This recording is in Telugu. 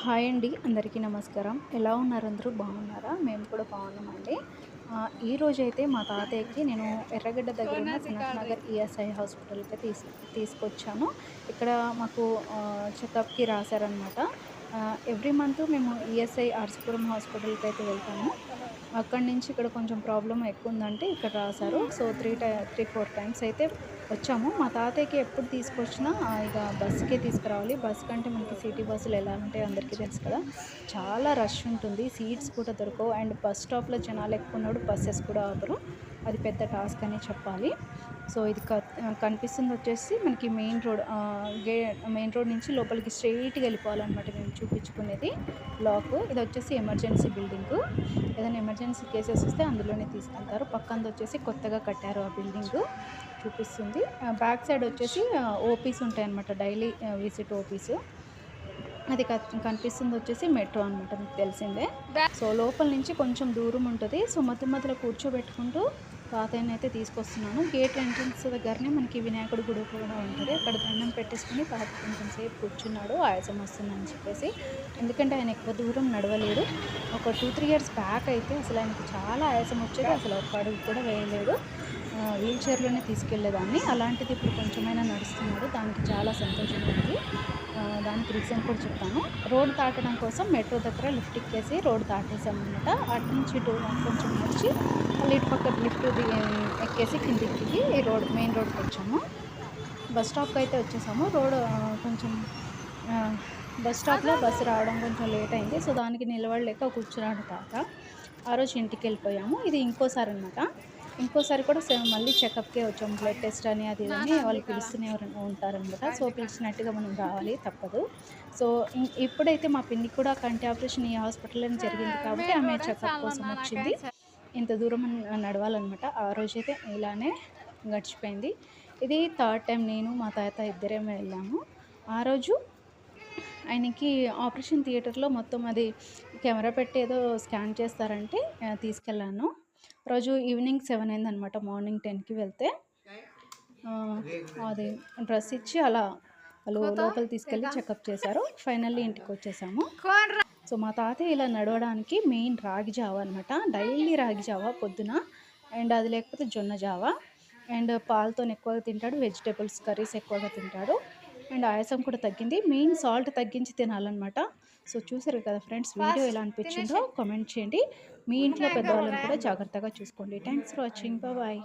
హాయ్ అండి అందరికీ నమస్కారం. ఎలా ఉన్నారు అందరూ? బాగున్నారా? మేము కూడా బాగున్నామండి. ఈరోజు ఈ అయితే మా తాతయ్యకి నేను ఎర్రగడ్డ దగ్గర ఉన్న నగర్ ఈఎస్ఐ హాస్పిటల్కి తీసు తీసుకొచ్చాను. ఇక్కడ మాకు చెకప్కి రాశారనమాట ఎవ్రీ మంత్ మేము ఈఎస్ఐ ఆర్సిపురం హాస్పిటల్కి అయితే వెళ్తాము. అక్కడి నుంచి ఇక్కడ కొంచెం ప్రాబ్లం ఎక్కువ ఉందంటే ఇక్కడ రాశారు. సో త్రీ టై త్రీ ఫోర్ టైమ్స్ అయితే వచ్చాము. మా తాతయ్యకి ఎప్పుడు తీసుకొచ్చినా ఇక బస్సుకే తీసుకురావాలి. బస్ కంటే మనకి సిటీ బస్సులు ఎలా ఉంటాయి అందరికీ తెలుసు కదా. చాలా రష్ ఉంటుంది. సీట్స్ కూడా దొరకవు. అండ్ బస్ స్టాప్లో జనాలు ఎక్కువ ఉన్నప్పుడు బస్సెస్ కూడా ఆపరు. అది పెద్ద టాస్క్ అనే చెప్పాలి. సో ఇది క కనిపిస్తుంది వచ్చేసి మనకి మెయిన్ రోడ్ గే మెయిన్ రోడ్ నుంచి లోపలికి స్ట్రైట్గా వెళ్ళిపోవాలన్నమాట మేము చూపించుకునేది. బ్లాక్ ఇది వచ్చేసి ఎమర్జెన్సీ బిల్డింగ్. ఏదైనా ఎమర్జెన్సీ కేసెస్ వస్తే అందులోనే తీసుకెళ్తారు. పక్కన వచ్చేసి కొత్తగా కట్టారు ఆ బిల్డింగ్. చూపిస్తుంది. బ్యాక్ సైడ్ వచ్చేసి ఓపీస్ ఉంటాయి అన్నమాట డైలీ విజిట్ ఓపీస్. అది కనిపిస్తుంది వచ్చేసి మెట్రో అనమాట మీకు తెలిసిందే. సో లోపల నుంచి కొంచెం దూరం ఉంటుంది. సో మధ్య మధ్యలో కూర్చోబెట్టుకుంటూ తాతయ్యని అయితే తీసుకొస్తున్నాను. గేట్ ఎంట్రన్స్ దగ్గరనే మనకి వినాయకుడి గుడి కూడా ఉంటుంది. అక్కడ దండం పెట్టేసుకుని తాత కొంచెం సేపు కూర్చున్నాడు. ఆయాసం వస్తుందని చెప్పేసి. ఎందుకంటే ఆయన ఎక్కువ దూరం నడవలేడు. ఒక టూ త్రీ ఇయర్స్ బ్యాక్ అయితే అసలు ఆయనకి చాలా ఆయాసం వచ్చేది. అసలు ఒక్క అడుగు కూడా వేయలేడు వీల్ చైర్లోనే తీసుకెళ్ళేదాన్ని అలాంటిది ఇప్పుడు కొంచెమైనా నడుస్తున్నాడు. దానికి చాలా సంతోషంగా ఉంది. దానికి రీజన్ కూడా చెప్తాను. రోడ్ దాటడం కోసం మెట్రో దగ్గర లిఫ్ట్ ఎక్కేసి రోడ్ దాటేసాం అనమాట అటు నుంచి ఇటు కొంచెం వచ్చి మళ్ళీ ఇటు పక్క లిఫ్ట్ ఎక్కేసి కిందికి దిగి ఈ రోడ్ మెయిన్ రోడ్కి వచ్చాము. బస్ స్టాప్కి అయితే వచ్చేసాము. రోడ్ కొంచెం బస్ స్టాప్లో బస్సు రావడం కొంచెం లేట్ అయింది. సో దానికి నిలబడలేక కూర్చున్నాడు తాత. ఆ రోజు ఇంటికి వెళ్ళిపోయాము. ఇది ఇంకోసారి అనమాట ఇంకోసారి కూడా సేమ్ మళ్ళీ చెకప్కే వచ్చాం బ్లడ్ టెస్ట్ అని అది అని వాళ్ళు పిలుస్తూనే ఉంటారనమాట సో పిలిచినట్టుగా మనం రావాలి తప్పదు. సో ఇప్పుడైతే మా పిన్ని కూడా కంటి ఆపరేషన్ ఈ హాస్పిటల్లోనే జరిగింది కాబట్టి ఆమె చెకప్ కోసం వచ్చింది. ఇంత దూరం నడవాలన్నమాట. ఆ రోజైతే ఇలానే గడిచిపోయింది. ఇది థర్డ్ టైం నేను మా తాత ఇద్దరేమో వెళ్ళాము. ఆ రోజు ఆయనకి ఆపరేషన్ థియేటర్లో మొత్తం అది కెమెరా పెట్టి ఏదో స్కాన్ చేస్తారంటే తీసుకెళ్ళాను. రోజు ఈవినింగ్ సెవెన్ అయిందనమాట మార్నింగ్ టెన్కి వెళ్తే. అది డ్రెస్ ఇచ్చి అలా వాళ్ళు లోపల తీసుకెళ్ళి చెకప్ చేశారు. ఫైనల్లీ ఇంటికి వచ్చేసాము. సో మా తాతయ్య ఇలా నడవడానికి మెయిన్ రాగి జావ అనమాట డైలీ రాగి జావ పొద్దున అండ్ అది లేకపోతే జొన్న జావ. అండ్ పాలతో ఎక్కువగా తింటాడు వెజిటేబుల్స్ కర్రీస్ ఎక్కువగా తింటాడు. అండ్ ఆయాసం కూడా తగ్గింది. మెయిన్ సాల్ట్ తగ్గించి తినాలన్నమాట. సో చూసారు కదా ఫ్రెండ్స్ వీడియో ఎలా అనిపించిందో కామెంట్ చేయండి. మీ ఇంట్లో పెద్దవాళ్ళని కూడా జాగ్రత్తగా చూసుకోండి. Thanks for watching bye